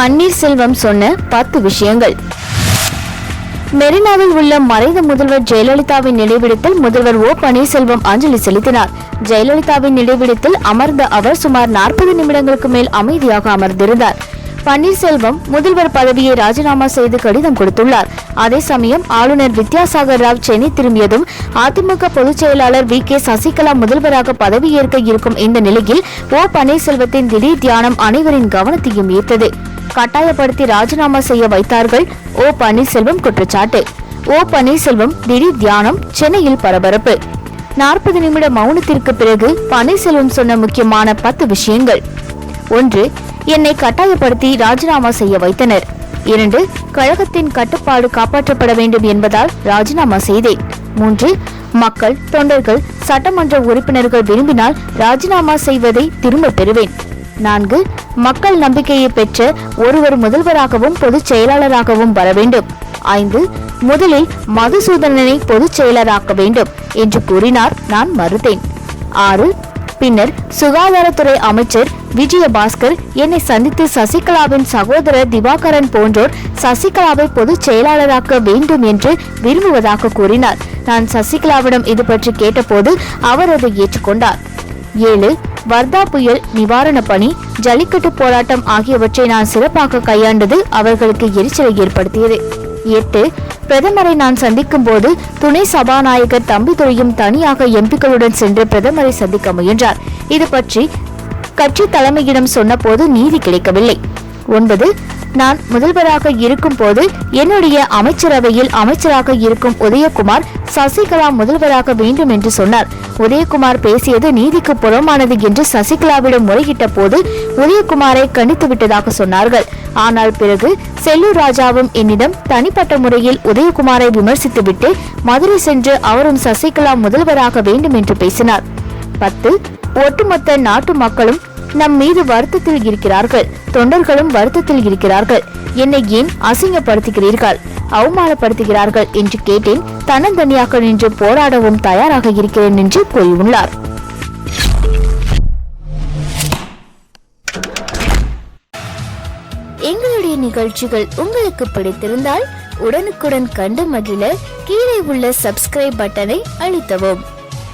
பன்னீர்செல்வம் சொன்ன பத்து விஷயங்கள். மெரினாவில் உள்ள மறைந்த முதல்வர் ஜெயலலிதாவின் நினைவிடத்தில் முதல்வர் ஓ பன்னீர்செல்வம் அஞ்சலி செலுத்தினார். ஜெயலலிதாவின் நினைவிடத்தில் அமர்ந்த அவர் சுமார் நாற்பது நிமிடங்களுக்கு மேல் அமைதியாக அமர்ந்திருந்தார். பன்னீர்செல்வம் முதல்வர் பதவியை ராஜினாமா செய்து கடிதம் கொடுத்துள்ளார். அதே சமயம் ஆளுநர் வித்யாசாகர் ராவ் சென்னை திரும்பியதும் அதிமுக பொதுச் செயலாளர் வி. கே. சசிகலா முதல்வராக பதவியேற்க இருக்கும் இந்த நிலையில் ஓ பன்னீர்செல்வத்தின் திடீர் தியானம் அனைவரின் கவனத்தையும் ஈர்த்தது. கட்டாயப்படுத்தி ராஜினாமா செய்ய வைத்தார்கள். ஓ பன்னீர்செல்வம் குற்றச்சாட்டு. ஓ பன்னீர்செல்வம் திடீர் தியானம் சென்னையில் பரபரப்பு. நாற்பது நிமிட மௌனத்திற்கு பிறகு பன்னீர்செல்வம் சொன்ன முக்கியமான பத்து விஷயங்கள். ஒன்று என்னை கட்டாயப்படுத்தி ராஜினாமா செய்ய வைத்தனர். இரண்டு கழகத்தின் கட்டுப்பாடு காப்பாற்றப்பட வேண்டும் என்பதால் ராஜினாமா செய்தேன். மூன்று மக்கள் தொண்டர்கள் சட்டமன்ற உறுப்பினர்கள் விரும்பினால் ராஜினாமா செய்வதை திரும்ப பெறுவேன். நான்கு மக்கள் நம்பிக்கையை பெற்ற ஒருவர் முதல்வராகவும் பொதுச் செயலாளராகவும் வர வேண்டும். ஐந்து முதலில் மதுசூதனனை பொதுச் செயலராக்க வேண்டும் என்று கூறினார் நான் மறுத்தேன். ஆறு பின்னர் சுகாதாரத்துறை அமைச்சர் விஜயபாஸ்கர் என்னை சந்தித்து சசிகலாவின் சகோதரர் திவாகரன் போன்றோர் சசிகலாவை பொதுச் செயலாளராக்க வேண்டும் என்று விரும்புவதாக கூறினார். நான் சசிகலாவிடம் இது பற்றி கேட்டபோது அவர் அதை ஏற்றுக்கொண்டார். ஏழு வர்தா புயல் நிவாரண பணி ஜல்லிக்கட்டு போராட்டம் ஆகியவற்றை நான் சிறப்பாக கையாண்டது அவர்களுக்கு எரிச்சலை ஏற்படுத்தியது. எட்டு பிரதமரை நான் சந்திக்கும் போது துணை சபாநாயகர் தம்பிதுரையும் தனியாக எம்பிக்களுடன் சென்று பிரதமரை சந்திக்க முயன்றார். இது பற்றி கட்சி தலைமையிடம் சொன்னபோது நீதி கிடைக்கவில்லை. ஒன்பது நான் முதல்வராக இருக்கும் போது என்னுடைய அமைச்சரவையில் அமைச்சராக இருக்கும் உதயகுமார் சசிகலா முதல்வராக வேண்டும் என்று சொன்னார். உதயகுமார் பேசியது நீதிக்கு புறமானது என்று சசிகலாவிடம் முறையிட்ட போது உதயகுமாரை கண்டித்து விட்டதாக சொன்னார்கள். ஆனால் பிறகு செல்லூர் ராஜாவும் என்னிடம் தனிப்பட்ட முறையில் உதயகுமாரை விமர்சித்துவிட்டு மதுரை சென்று அவரும் சசிகலா முதல்வராக வேண்டும் என்று பேசினார். பத்து ஒட்டுமொத்த நாட்டு மக்களும் நம் மீது வருத்தத்தில் இருக்கிறார்கள். தொண்டர்களும் வருத்தத்தில் இருக்கிறார்கள். என்னை ஏன் அசிங்கப்படுத்துகிறீர்கள்? அவமானப்படுத்துகிறார்கள் என்று கேட்டேன். தன்னந்தனியாக நின்று போராடவும் தயாராக இருக்கிறேன் என்று கூறியுள்ளார். எங்களுடைய நிகழ்ச்சிகள் உங்களுக்கு பிடித்திருந்தால் உடனுக்குடன் கண்டு மகிழ கீழே உள்ள சப்ஸ்கிரைப் பட்டனை அழுத்தவும்.